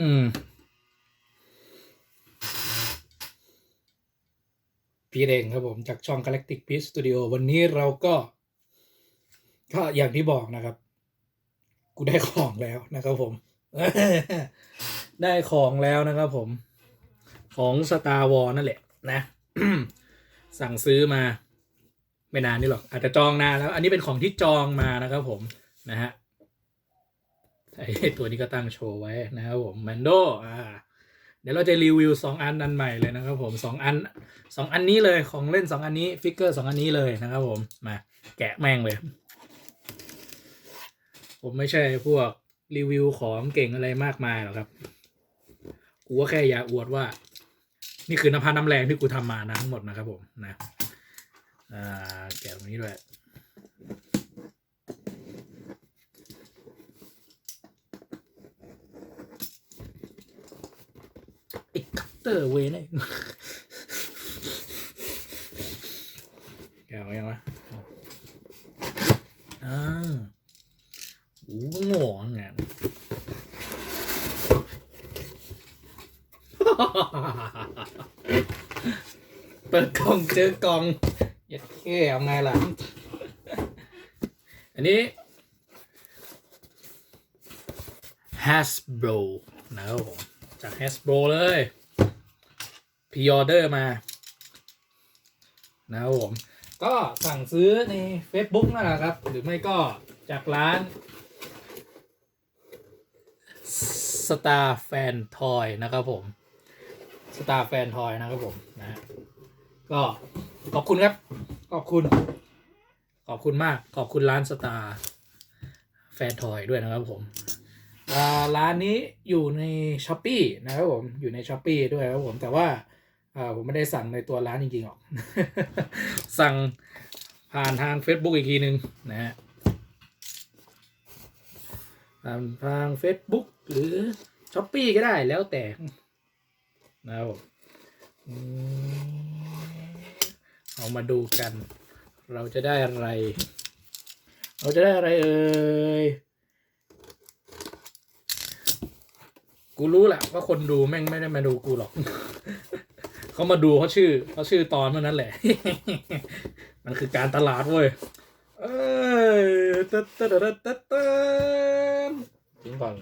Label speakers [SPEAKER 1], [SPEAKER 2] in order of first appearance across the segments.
[SPEAKER 1] อืมพีเองครับผมจากช่อง Galactic Peace Studio วันนี้เราก็ ก็อย่างที่บอกนะครับ กูได้ของแล้วนะครับผม ได้ของแล้วนะครับผม ของ Star Wars นั่นแหละ นะ สั่งซื้อมา ไม่นานนี่หรอก อาจจะจองนานแล้ว อันนี้เป็นของที่จองมานะครับผมนะฮะ ไอ้ตัวนี้ก็ตั้งโชว์ไว้นะครับผมแมนโดอ่าเดี๋ยวเราจะรีวิวสองอันอันใหม่เลยนะครับผมสองอันสองอันนี้เลยของเล่นสองอันนี้ฟิกเกอร์สองอันนี้เลยนะครับผมมาแกะแม่งเลย ผมไม่ใช่พวกรีวิวของเก่งอะไรมากมายหรอกครับกูก็แค่อยากอวดว่า นี่คือน้ำพันน้ำแรงที่กูทำมานะทั้งหมดนะครับผมนะอ่าแกะตรงนี้ด้วย ไอ้คัต เตอร์เวยเนี่ยแกเอายังวะอ่าโอ้โหโง่งานเปิดกล่องเจอกล่องยัดแค่เอาไงล่ะ อันนี้ Hasbro นะครับผมจาก Hasbro เลย พีออเดอร์มา นะครับผม ก็สั่งซื้อใน Facebook นั่นแหละครับ หรือไม่ก็จากร้าน Star Fan Toy นะครับผม Star Fan Toy นะครับผมนะก็ขอบคุณครับ ขอบคุณ ขอบคุณมาก ขอบคุณร้าน Star Fan Toy ด้วยนะครับผมร้านนี้อยู่ในช้อปปีนะครับผมอยู่ในช้อปปีด้วยครับผมแต่ว่า อ่าผมไม่ได้สั่งในตัวร้านจริงๆหรอก สั่งผ่านทาง Facebook อีกทีหนึ่งนะฮะผ่านทาง Facebook หรือช้อปปีก็ได้แล้วแต่นะครับผมอืมเอามาดูกัน เราจะได้อะไร เราจะได้อะไรเอ่ยกูรู้แหละว่าคนดูแม่งไม่ได้มาดูกูหรอก เขามาดูเขาชื่อเขาชื่อตอนเท่านั้นแหละ มันคือการตลาดเว้ยเอ้ยตึ๊ดตึ๊ดตึ๊ดตึ๊ดตึ๊ดทิ้งก่อน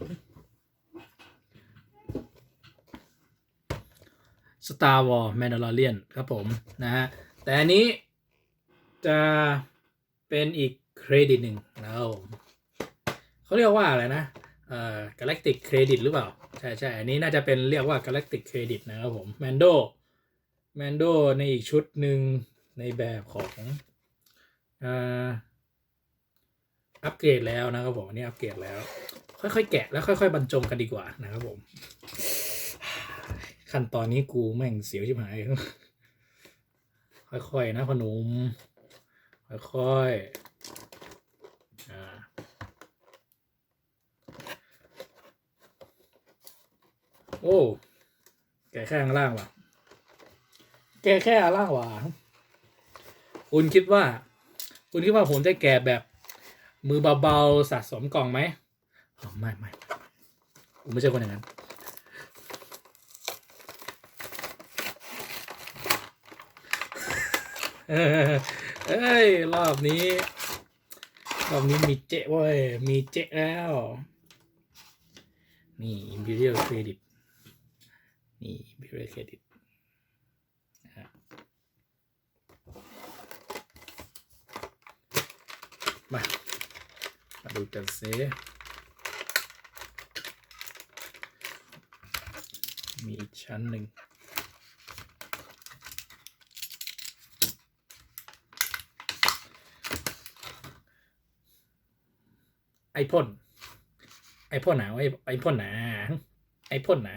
[SPEAKER 1] Star Wars Mandalorian ครับผม นะฮะ แต่อันนี้จะเป็นอีกเครดิตหนึ่งนะครับเขาเรียกว่าอะไรนะ เอ่อ Galactic Credit หรือเปล่า ใช่ใช่อันนี้น่าจะเป็นเรียกว่า Galactic Credit นะครับผม Mando Mando ในอีกชุดหนึ่งในแบบของอัปเกรดแล้วนะครับผมอันนี้อัปเกรดแล้ว ค่อยๆแกะแล้วค่อย ๆ บรรจงกันดีกว่านะครับผม ขั้นตอนนี้กูแม่งเสียวชิบหาย ค่อยๆนะพอหนุมค่อยๆอ่าโอ้ แกะแค่ข้างล่างว่ะ แกแค่ล่างว่ะคุณคิดว่า คุณคิดว่าผมจะแกะแบบ มือเบาๆสะสมกล่องไหมไม่ไม่ผมไม่ใช่คนอย่างนั้นเออเอ้ย รอบนี้ รอบนี้มีเจ๊เว้ย มีเจ๊แล้ว นี่ Imperial Credit นี่ Imperial Credit นะฮะมา มาดูกันซิมีอีกชั้นหนึ่งไอพ่นไอพ่นหนาไอไอพ่นหนาไอพ่นหนา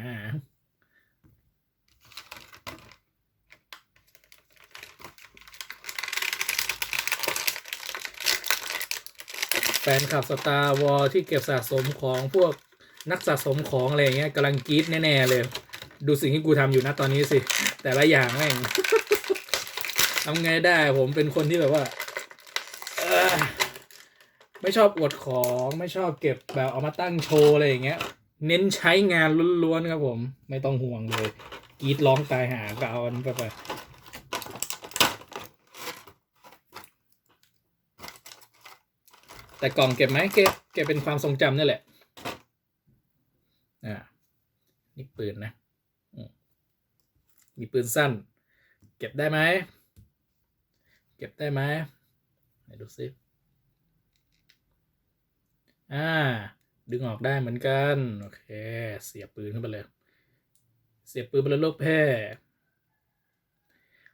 [SPEAKER 1] แฟนคลับสตาร์วอลที่เก็บสะสมของพวกนักสะสมของอะไรเงี้ยกำลังกรี๊ดแน่ๆเลย ดูสิ่งที่กูทำอยู่นะตอนนี้สิ แต่ละอย่างแม่งทำไงได้ผมเป็นคนที่แบบว่าไม่ชอบอวดของไม่ชอบเก็บแบบเอามาตั้งโชว์อะไรอย่างเงี้ย เน้นใช้งานล้วนๆครับผม ไม่ต้องห่วงเลยกรีดร้องตายหาก็เอาอันไปไป แต่กล่องเก็บไหมเก็บเก็บเป็นความทรงจำนี่แหละอ่านี่ปืนนะมีปืนสั้น เก็บได้ไหมเก็บได้ไหมไหนดูซิอ่า ดึงออกได้เหมือนกัน โอเค เสียบปืนเข้าไปเลย เสียบปืนไปเลยลูกแพร่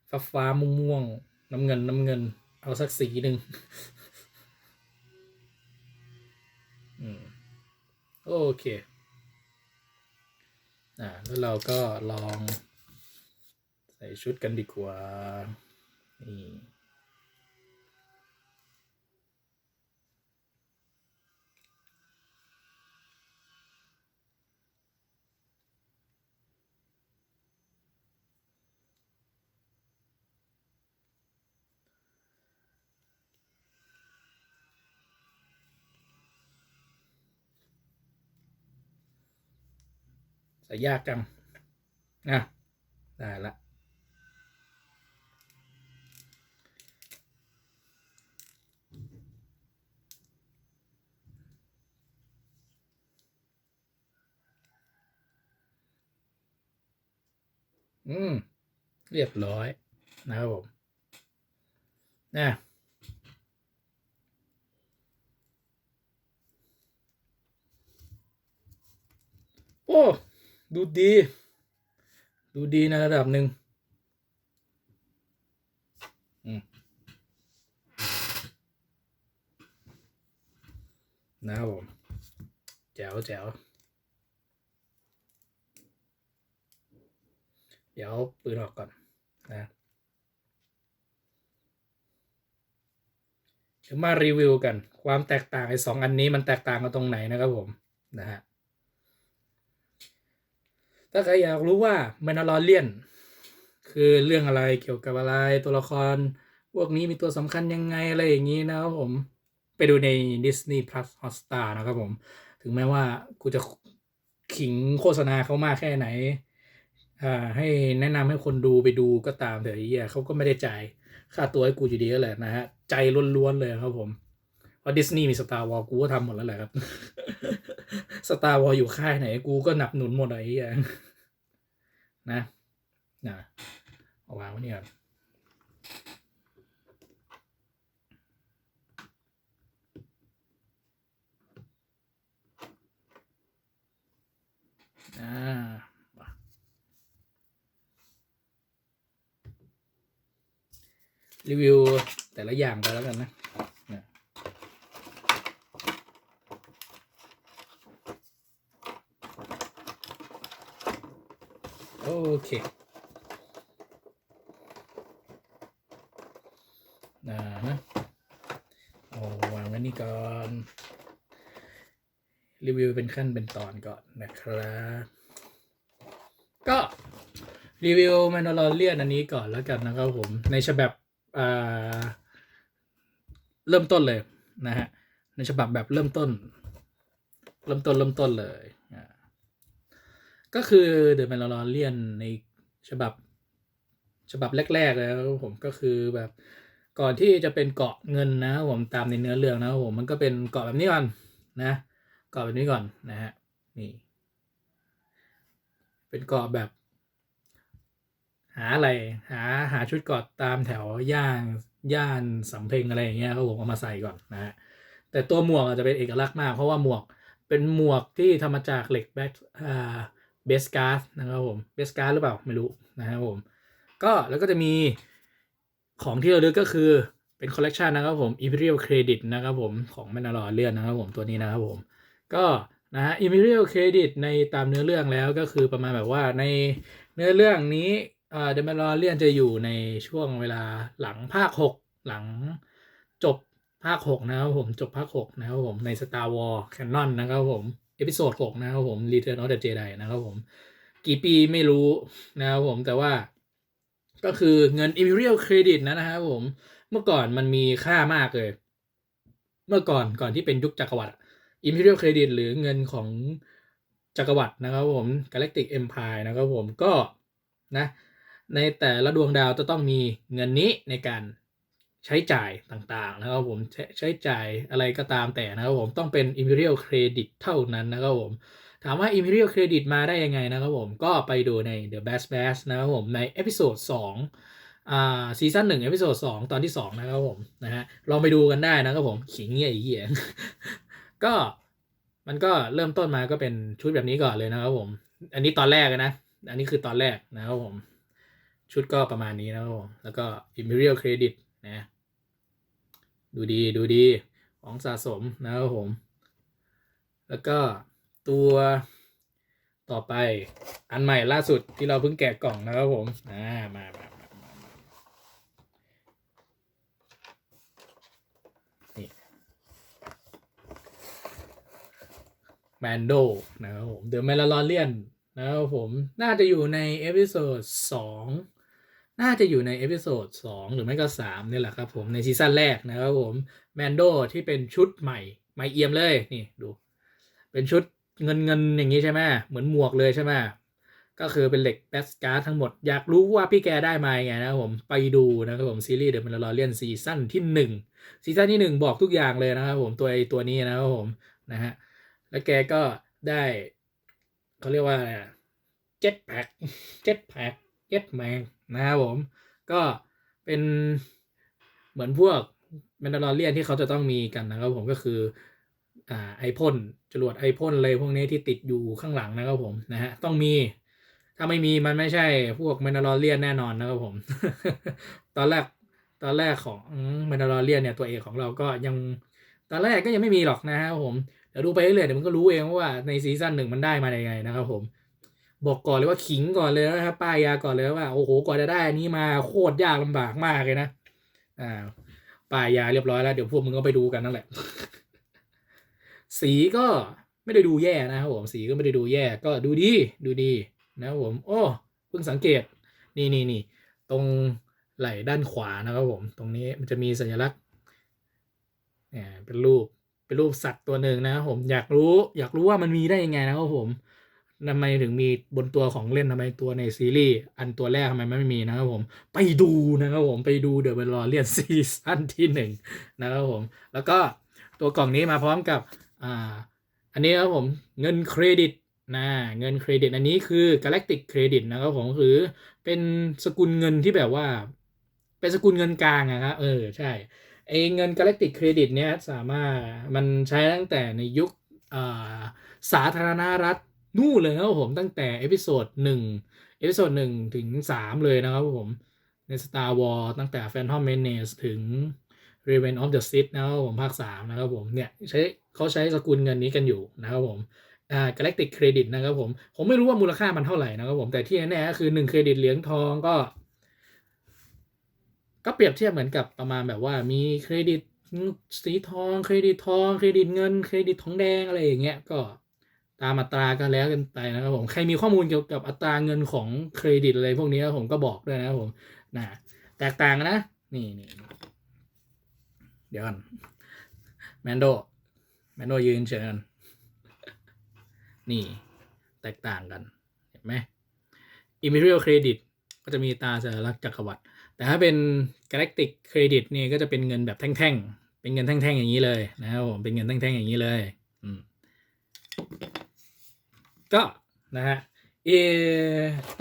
[SPEAKER 1] ฟ้าฟ้าม่วงม่วงๆน้ำเงินน้ำเงิน เอาสักสีหนึ่ง อืมโอเคอ่าแล้วเราก็ลองใส่ชุดกันดีกว่านี่ ใส่ยากจังอะได้ละอืม เรียบร้อย นะครับผมนะโอ้ ดูดี ดูดีในระดับหนึ่งนะครับผมแจ๋วแจ๋วเดี๋ยวเปืนออกก่อนนะเดี๋ยวมารีวิวกัน ความแตกต่างไอ้สองอันนี้มันแตกต่างกันตรงไหนนะครับผมนะฮะ ถ้าใครอยากรู้ว่าแมน a ลอเลียนคือเรื่องอะไรเกี่ยวกับอะไรตัวละคร พวกนี้มีตัวสำคัญยังไงอะไรอย่างนี้นะครับผมไปดูใน Disney Plus Hotstar นะครับผม ถึงแม้ว่ากูจะขิงโฆษณาเขามากแค่ไหนอ่าให้แนะนำให้คนดูไปดูก็ตามเถอะไอ้เหี้ยเขาก็ไม่ได้จ่ายค่าตัวให้กูอยู่ดีก็แหละนะฮะ ใจล้วนๆเลยครับผมเพราะดิสนีย์มีสตาร์วอลกูก็ทำหมดแล้วแหละครับสตาร์วอลอยู่ค่ายไหน กูก็หนับหนุนหมดไอ้เหี้ย นะนะเอาวางไว้นี่ก่อนอ่ารีวิวแต่ละอย่างไปแล้วกันนะ เคนะฮะเอาวางไว้นี่ก่อน รีวิวเป็นขั้นเป็นตอนก่อนนะครับ ก็รีวิวแมนดาลเรียนอันนี้ก่อนแล้วกันนะครับผม ในฉบับอ่าเริ่มต้นเลยนะฮะ ในฉบับแบบเริ่มต้น เริ่มต้นเริ่มต้นเลย ก็คือ The Mandalorian ในฉบับฉบับแรก ๆ แล้วผมก็คือแบบก่อนที่จะเป็นเกาะเงินนะผมตามในเนื้อเรื่องนะผมมันก็เป็นเกาะแบบนี้ก่อนนะเกาะแบบนี้ก่อนนะฮะนี่ เป็นเกาะแบบ หาอะไรหาหาชุดเกาะตามแถวย่านย่านสำเพ็งอะไรอย่างเงี้ยครับผมเอามาใส่ก่อนนะฮะแต่ตัวหมวกอาจจะเป็นเอกลักษณ์มากเพราะว่าหมวกเป็นหมวกที่ทำมาจากเหล็กแบ็คอ่า เบสการ์ดนะครับผมเบสการ์ดหรือเปล่าไม่รู้นะครับผมก็แล้วก็จะมีของที่เระลึกก็คือเป็นคอลเลกชันนะครับผม Imperial Credit นะครับผมของแมนนารอเลื่อนนะครับผมตัวนี้นะครับผมก็นะฮะ Imperial Credit ในตามเนื้อเรื่องแล้วก็คือประมาณแบบว่าในเนื้อเรื่องนี้เอ่อ The Mandalorian จะอยู่ในช่วงเวลาหลังภาค 6 หลังจบภาค 6 นะครับผมจบภาค 6 นะครับผมใน Star Wars Canon นะครับผม เอพิโซด6นะครับผม Return of the Jedi นะครับผม กี่ปีไม่รู้นะครับผมแต่ว่าก็คือเงิน Imperial Credit นะนะครับผมเมื่อก่อนมันมีค่ามากเลย เมื่อก่อนก่อนที่เป็นยุคจักรวรรดิ Imperial Credit หรือเงินของจักรวรรดินะครับผม Galactic Empire นะครับผมก็นะในแต่ละดวงดาวจะต้องมีเงินนี้ในการ ใช้จ่ายต่างๆนะครับผมใช้ใชจ่ายอะไรก็ตามแต่นะครับผมต้องเป็น Imperial Credit เท่านั้นนะครับผมถามว่า Imperial Credit มาได้ยังไงนะครับผมก็ไปดูใน The Bass Bass นะครับผมในเอพิโซด2อ่าซีซั่นหนึ่งเอพิโซด2ตอนที่2นะครับผมนะฮะลองไปดูกันได้นะครับผมขิงเงี้ยอ้เหี้ยก็มันก็เริ่มต้นมาก็เป็นชุดแบบนี้ก่อนเลยนะครับผม อันนี้ตอนแรกนะ อันนี้คือตอนแรกนะครับผม ชุดก็ประมาณนี้นะครับผม แล้วก็ Imperial Credit นะ ดูดีดูดีของสะสมนะครับผม แล้วก็ตัวต่อไปอันใหม่ล่าสุดที่เราเพิ่งแกะกล่องนะครับผมอ่ามามามามานี่แมนโดนะครับผมเดอะแมลลอเลียนนะครับผมน่าจะอยู่ในเอพิโซดสอง น่าจะอยู่ในเอพิโซดสองหรือไม่ก็สามนี่แหละครับผมในซีซั่นแรกนะครับผมแมนโดที่เป็นชุดใหม่ใหม่เอี่ยมเลยนี่ดู เป็นชุดเงินเงินอย่างนี้ใช่ไหมเหมือนหมวกเลยใช่ไหมก็คือเป็นเหล็กแบสการ์ทั้งหมด อยากรู้ว่าพี่แกได้มาไงนะครับผมไปดูนะครับผมซีรีส์เดอะมันลอเลียนซีซั่นที่หนึ่งซีซั่นที่หนึ่งบอกทุกอย่างเลยนะครับผมตัวไอตัวนี้นะครับผมนะฮะแล้วแกก็ได้เขาเรียกว่าเจ็ตแพ็กเจ็ตแพ็ก เจ็ตแมงนะครับผมก็เป็นเหมือนพวกแมนดาลอเรียนที่เขาจะต้องมีกันนะครับผมก็คืออ่าไอพ่นจรวดไอพ่นเลยพวกนี้ที่ติดอยู่ข้างหลังนะครับผมนะฮะต้องมีถ้าไม่มีมันไม่ใช่พวกเมนาลอเลียนแน่นอนนะครับผม ตอนแรกตอนแรกของเมนาลอเลียนเนี่ยตัวเอกของเราก็ยังตอนแรกก็ยังไม่มีหรอกนะครับผมเดี๋ยวดูไปเรื่อยๆเดี๋ยวมันก็รู้เองว่าในซีซั่นหนึ่งมันได้มาได้ไงนะครับผม บอกก่อนเลยว่าขิงก่อนเลยนะครับป้ายยาก่อนเลยว่าโอ้โหกว่าจะได้อันนี้มาโคตรยากลำบากมากเลยนะอ่าป้ายยาเรียบร้อยแล้วเดี๋ยวพวกมึงก็ไปดูกันนั่นแหละ สีก็ไม่ได้ดูแย่นะครับผมสีก็ไม่ได้ดูแย่ก็ดูดีดูดีนะครับผมโอ้เพิ่งสังเกตนี่นี่นี่ตรงไหล่ด้านขวานะครับผม ตรงนี้มันจะมีสัญลักษณ์เนี่ยเป็นรูปเป็นรูปสัตว์ตัวหนึ่งนะครับผมอยากรู้ อยากรู้ว่ามันมีได้ยังไงนะครับผม ทำไมถึงมีบนตัวของเล่นทำไมตัวในซีรีส์อันตัวแรกทำไมไม่มีนะครับผมไปดูนะครับผมไปดูเดอะเบลลอเลียนซีซั่นที่หนึ่งนะครับผม แล้วก็ตัวกล่องนี้มาพร้อมกับอ่าอันนี้ครับผมเงินเครดิตนะเงินเครดิตอันนี้คือ Galactic Credit นะครับผมคือเป็นสกุลเงินที่แบบว่า เป็นสกุลเงินกลางอะครับเออใช่ไอเงิน Galactic Credit เนี้ยสามารถมันใช้ตั้งแต่ในยุคอ่าสาธารณรัฐ นู่นเลยครับผมตั้งแต่เอพิโซดหนึ่งเอพิโซดหนึ่งถึงสามเลยนะครับผมใน Star Wars ตั้งแต่ Phantom Menace ถึง Revenge of the Sith นะครับผมภาค 3 นะครับผมเนี่ยใช้เขาใช้สกุลเงินนี้กันอยู่นะครับผมอ่า Galactic Credit นะครับผม ผมไม่รู้ว่ามูลค่ามันเท่าไหร่นะครับผมแต่ที่แน่ๆก็คือ 1 เครดิตเหรียญทองก็ ก็เปรียบเทียบเหมือนกับประมาณแบบว่ามีเครดิตสีทอง เครดิตทอง เครดิตเงิน เครดิตทองแดงอะไรอย่างเงี้ยก็ ตามอัตรากันแล้วกันไปนะครับผมใครมีข้อมูลเกี่ยวกับอัตราเงินของเครดิตอะไรพวกนี้ผมก็บอกด้วยนะครับผมนะแตกต่างนะนี่นี่เดี๋ยวกันแมนโดแมนโดยืนเฉยกันนี่แตกต่างกันเห็นไหม Imperial Credit ก็จะมีตาสัญลักษณ์จักรวรรดิแต่ถ้าเป็น Galactic Credit นี่ก็จะเป็นเงินแบบแท่งๆ เป็นเงินแท่งๆ อย่างนี้เลยนะครับผมเป็นเงินแท่งๆ อย่างนี้เลย อืม ก็นะฮะเอ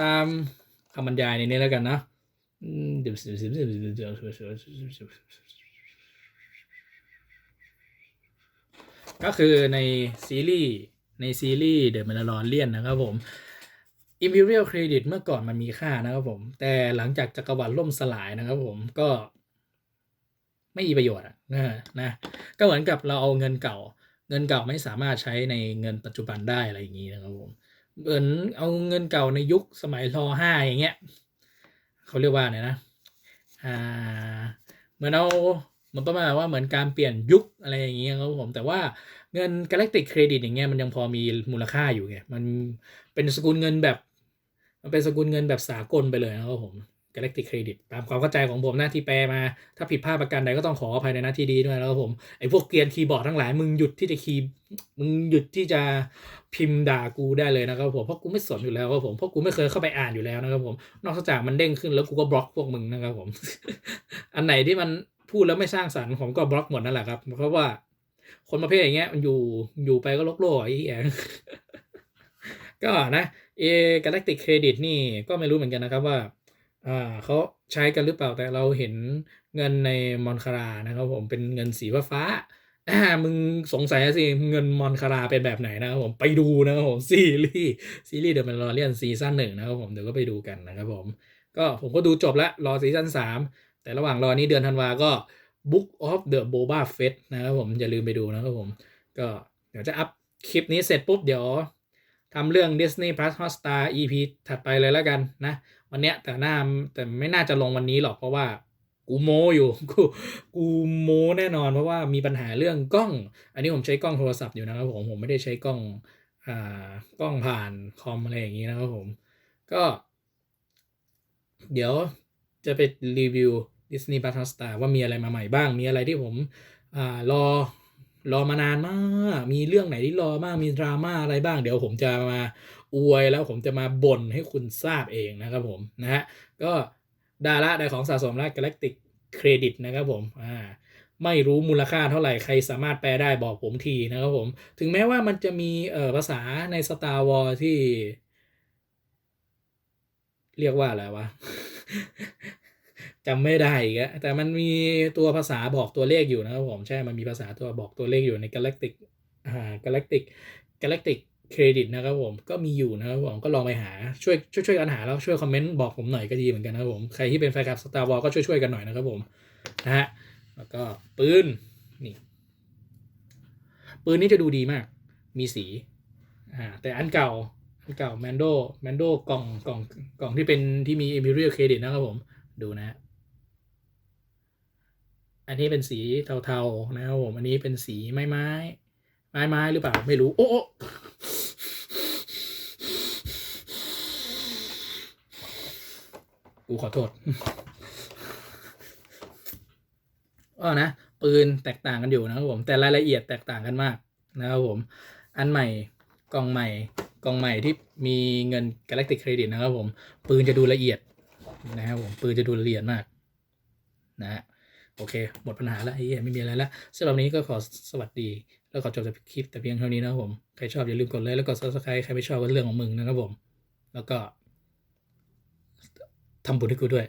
[SPEAKER 1] ตามคำบรรยายในนี้แล้วกันนะเดี๋ยวก็คือในซีรีส์ในซีรีส์ The Mandalorian นะครับผม Imperial Credit เมื่อก่อนมันมีค่านะครับผม แต่หลังจากจักรวรรดิล่มสลายนะครับผมก็ไม่มีประโยชน์อะนะนะ ก็เหมือนกับเราเอาเงินเก่า เงินเก่าไม่สามารถใช้ในเงินปัจจุบันได้อะไรอย่างนี้นะครับผมเหมือนเอาเงินเก่าในยุคสมัยรห้าอย่างเงี้ยเขาเรียกว่าไงนะอ่าเหมือนเอาเหมือนประมาณว่าเหมือนการเปลี่ยนยุคอะไรอย่างเงี้ยครับผมแต่ว่าเงิน Galactic Credit อย่างเงี้ยมันยังพอมีมูลค่าอยู่ไงมันเป็นสกุลเงินแบบ มันเป็นสกุลเงินแบบสากลไปเลยนะครับผม Galactic Credit ตามความเข้าใจของผมหนะที่แปลมา ถ้าผิดพลาดประการใดก็ต้องขออภัยในหน้าที่ดีด้วยนะครับผมไอ้พวกเกรียนคีย์บอร์ดทั้งหลายมึงหยุดที่จะคีย์มึงหยุดที่จะพิมพ์ด่ากูได้เลยนะครับผมเพราะกูไม่สนอยู่แล้วครับผมเพราะกูไม่เคยเข้าไปอ่านอยู่แล้วนะครับผมนอกจากมันเด้งขึ้นแล้วกูก็บล็อกพวกมึงนะครับผม อันไหนที่มันพูดแล้วไม่สร้างสรรค์ผมก็บล็อกหมดนั่นแหละครับ เพราะว่า คนประเภทอย่างเงี้ยมันอยู่อยู่ไปก็โลกโลกไอ้เหี้ยก็นะเอ Galactic Credit นี่ก็ไม่รู้เหมือนกันนะครับว่า เขาใช้กันหรือเปล่าแต่เราเห็นเงินในมอนคารานะครับผมเป็นเงินสีฟ้าๆอ่ามึงสงสัยสิเงินมอนคาราเป็นแบบไหนนะครับผมไปดูนะครับผมซีรีส์ซีรีส์เดอะแมนดาเรียนซีซั่นหนึ่งนะครับผมเดี๋ยวก็ไปดูกันนะครับผมก็ผมก็ดูจบแล้วรอซีซั่นสามแต่ระหว่างรอนี้เดือนธันวาก็ Book of the Boba Fett นะครับผมอย่าลืมไปดูนะครับผม ก็เดี๋ยวจะอัพคลิปนี้เสร็จปุ๊บเดี๋ยวทำเรื่อง Disney Plus Hotstar EP ถัดไปเลยแล้วกันนะ วันเนี้ยแต่หน้าแต่ไม่น่าจะลงวันนี้หรอกเพราะว่ากูโมอยู่กูกูโมแน่นอนเพราะว่ามีปัญหาเรื่องกล้อง อันนี้ผมใช้กล้องโทรศัพท์อยู่นะครับผมผมไม่ได้ใช้กล้องอ่ากล้องผ่านคอมอะไรอย่างนี้นะครับผมก็ เดี๋ยวจะไปรีวิว Disney Plus Hotstar ว่ามีอะไรมาใหม่บ้าง มีอะไรที่ผมอ่ารอรอมานานมาก มีเรื่องไหนที่รอมาก มีดราม่าอะไรบ้าง เดี๋ยวผมจะมา อวยแล้วผมจะมาบ่นให้คุณทราบเองนะครับผมนะฮะก็ด้ละได้ของสะสมละ Galactic Credit นะครับผมอ่าไม่รู้มูลค่าเท่าไหร่ใครสามารถแปลได้บอกผมทีนะครับผม ถึงแม้ว่ามันจะมีเอ่อภาษาใน Star Wars ที่ เรียกว่าอะไรวะจำไม่ได้อีกแต่มันมีตัวภาษาบอกตัวเลขอยู่นะครับผม ใช่ มันมีภาษาตัวบอกตัวเลขอยู่ใน Galactic อ่า Galactic Galactic Credit นะครับผมก็มีอยู่นะครับผมก็ลองไปหาช่วยช่วยช่วยกันหาแล้วช่วยคอมเมนต์บอกผมหน่อยก็ดีเหมือนกันนะครับผมใครที่เป็นแฟนคลับ Star Wars ก็ช่วยช่วยกันหน่อยนะครับผมนะฮะแล้วก็ปืนนี่ปืนนี้จะดูดีมาก มีสีอ่าแต่อันเก่าอันเก่าแมนโดแมนโดกล่องกล่องกล่องที่เป็นที่มี Imperial Credit นะครับผมดูนะฮะอันนี้เป็นสีเทาๆนะครับผมอันนี้เป็นสีไม้ไม้ไม้ไม้หรือเปล่าไม่รู้โอ้โอ้ กูขอโทษก็นะ ปืนแตกต่างกันอยู่นะครับผมแต่รายละเอียดแตกต่างกันมากนะครับผม อันใหม่กล่องใหม่กล่องใหม่ที่มีเงิน Galactic Credit นะครับผม ปืนจะดูละเอียดนะครับผมปืนจะดูละเอียดมาก นะฮะโอเค หมดปัญหาแล้วไอ้เหี้ยไม่มีอะไรแล้วสำหรับนี้ก็ขอสวัสดี แล้วขอจบคลิปแต่เพียงเท่านี้นะครับผม ใครชอบอย่าลืมกดไลค์แล้วกด subscribe ใครไม่ชอบก็เรื่องของมึงนะครับผม แล้วก็ ทำบุญให้กูด้วย